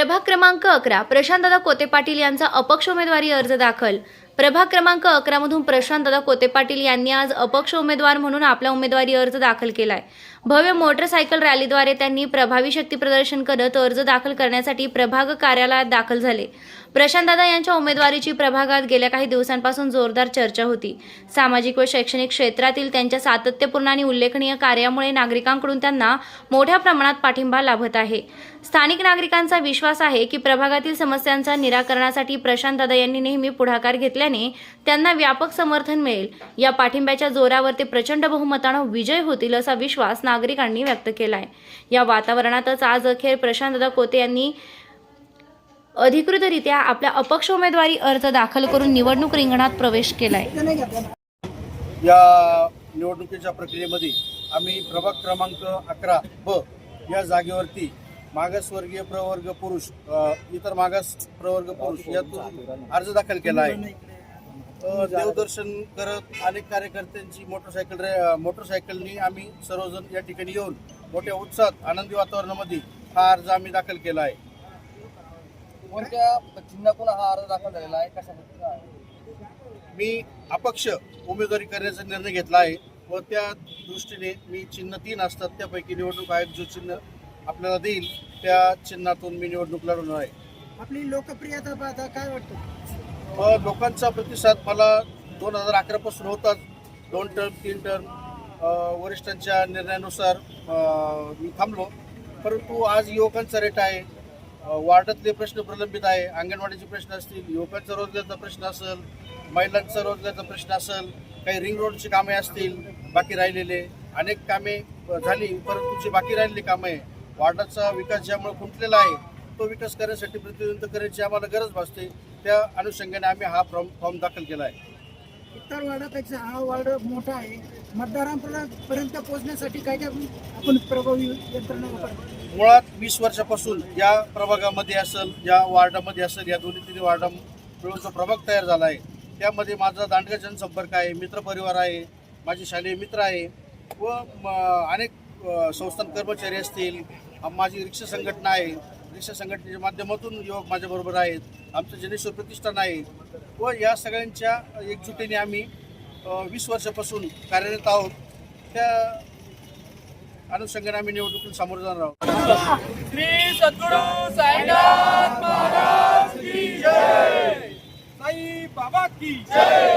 प्रभाग क्रमांक अकरा प्रशांतदादा कोते पाटील यांचा अपक्ष उमेदवारी अर्ज दाखल. प्रभाग क्रमांक अकरा मधून प्रशांतदादा कोते पाटील यांनी आज अपक्ष उमेदवार म्हणून आपला उमेदवारी अर्ज दाखल केलाय. भव्य मोटरसायकल रॅलीद्वारे त्यांनी प्रभावी शक्ती प्रदर्शन करत अर्ज दाखल करण्यासाठी प्रभाग कार्यालयात दाखल झाले. प्रशांतदादा यांच्या उमेदवारीची प्रभागात गेल्या काही दिवसांपासून जोरदार चर्चा होती. सामाजिक व शैक्षणिक क्षेत्रातील त्यांच्या सातत्यपूर्ण आणि उल्लेखनीय कार्यामुळे नागरिकांकडून त्यांना मोठ्या प्रमाणात पाठिंबा लाभत आहे. स्थानिक नागरिकांचा विश्वास आहे की प्रभागातील समस्यांचा निराकरणासाठी प्रशांतदादा यांनी नेहमी पुढाकार असल्याने त्यांना व्यापक समर्थन मिळेल. या पाठिंब्याच्या जोरावर ते प्रचंड बहुमतानं विजय होतील असा विश्वास नागरिकांनी व्यक्त केलाय. या वातावरणातच आज अखेर प्रशांतदा कोते यांनी अधिकृतरित्या आपल्या अपक्ष उमेदवारी अर्ज दाखल करून निवडणूक रिंगणात प्रवेश केलाय. या निवडणुकीच्या प्रक्रियेमध्ये आम्ही प्रभाग क्रमांक अकरा ब या जागेवरती मागासवर्गीय प्रवर्ग पुरुष इतर मागास प्रवर्ग पुरुष यातून अर्ज दाखल केला आहे. देवदर्शन करत अनेक कार्यकर्त्यांची मोटरसायकल रे- मोटरसायकलनी आम्ही सर्वजण या ठिकाणी येऊन मोठ्या उत्साहात आनंदी वातावरणामध्ये हा अर्ज आम्ही दाखल केला आहे. कोणत्या चिन्हातून हा अर्ज दाखल झालेला आहे. कशा? मी अपक्ष उमेदवारी करण्याचा निर्णय घेतला आहे व त्या दृष्टीने मी चिन्ह तीन असतात त्यापैकी निवडणूक आयोग जो चिन्ह आपल्याला देईल त्या चिन्हातून मी निवडणूक लढवणार आहे. आपली लोकप्रियता पाहता काय वाटतं? लोकांचा प्रतिसाद मला दोन हजार अकरापासून होताच. दोन टर्म तीन टर्म वरिष्ठांच्या निर्णयानुसार मी थांबलो. परंतु आज युवकांचा रेट आहे. वार्डातले प्रश्न प्रलंबित आहे. अंगणवाडीचे प्रश्न असतील युवकांचा रोजगारचा प्रश्न असेल महिलांचा रोजगारचा प्रश्न असेल काही रिंग रोडची कामे असतील बाकी राहिलेले. अनेक कामे झाली परंतु जी बाकी राहिलेली कामे आहे वार्डाचा विकास ज्यामुळे खुंटलेला आहे तो विकास करण्यासाठी प्रतिनिधित्व करण्याची आम्हाला गरज भासते. त्या अनुषंगाने आम्ही हा फॉर्म फॉर्म दाखल केला आहे. इतर वार्डापेक्षा हा वार्ड मोठा आहे. मतदारांपर्यंत पोहोचण्यासाठी काय काय आपण प्रभावी यंत्रणा मुळात वीस वर्षापासून या प्रभागामध्ये असेल या वार्डामध्ये असेल या दोन्ही तिन्ही वार्डा मिळून जो प्रभाग तयार झाला आहे त्यामध्ये माझा दांडगा जनसंपर्क आहे मित्रपरिवार आहे माझे शालेय मित्र आहे व अनेक संस्थान कर्मचारी असतील माझी रिक्षा संघटना आहे रिक्षा संघटनेच्या माध्यमातून युवक माझ्याबरोबर आहेत. आमचं जनेश्वर प्रतिष्ठान आहे. व या सगळ्यांच्या एकजुटीने आम्ही वीस वर्षापासून कार्यरत आहोत. त्या अनुषंगाने आम्ही निवडणुकीला सामोरं जाणार आहोत. श्री सद्गुरु साईनाथ महाराज की जय. साई बाबा की जय.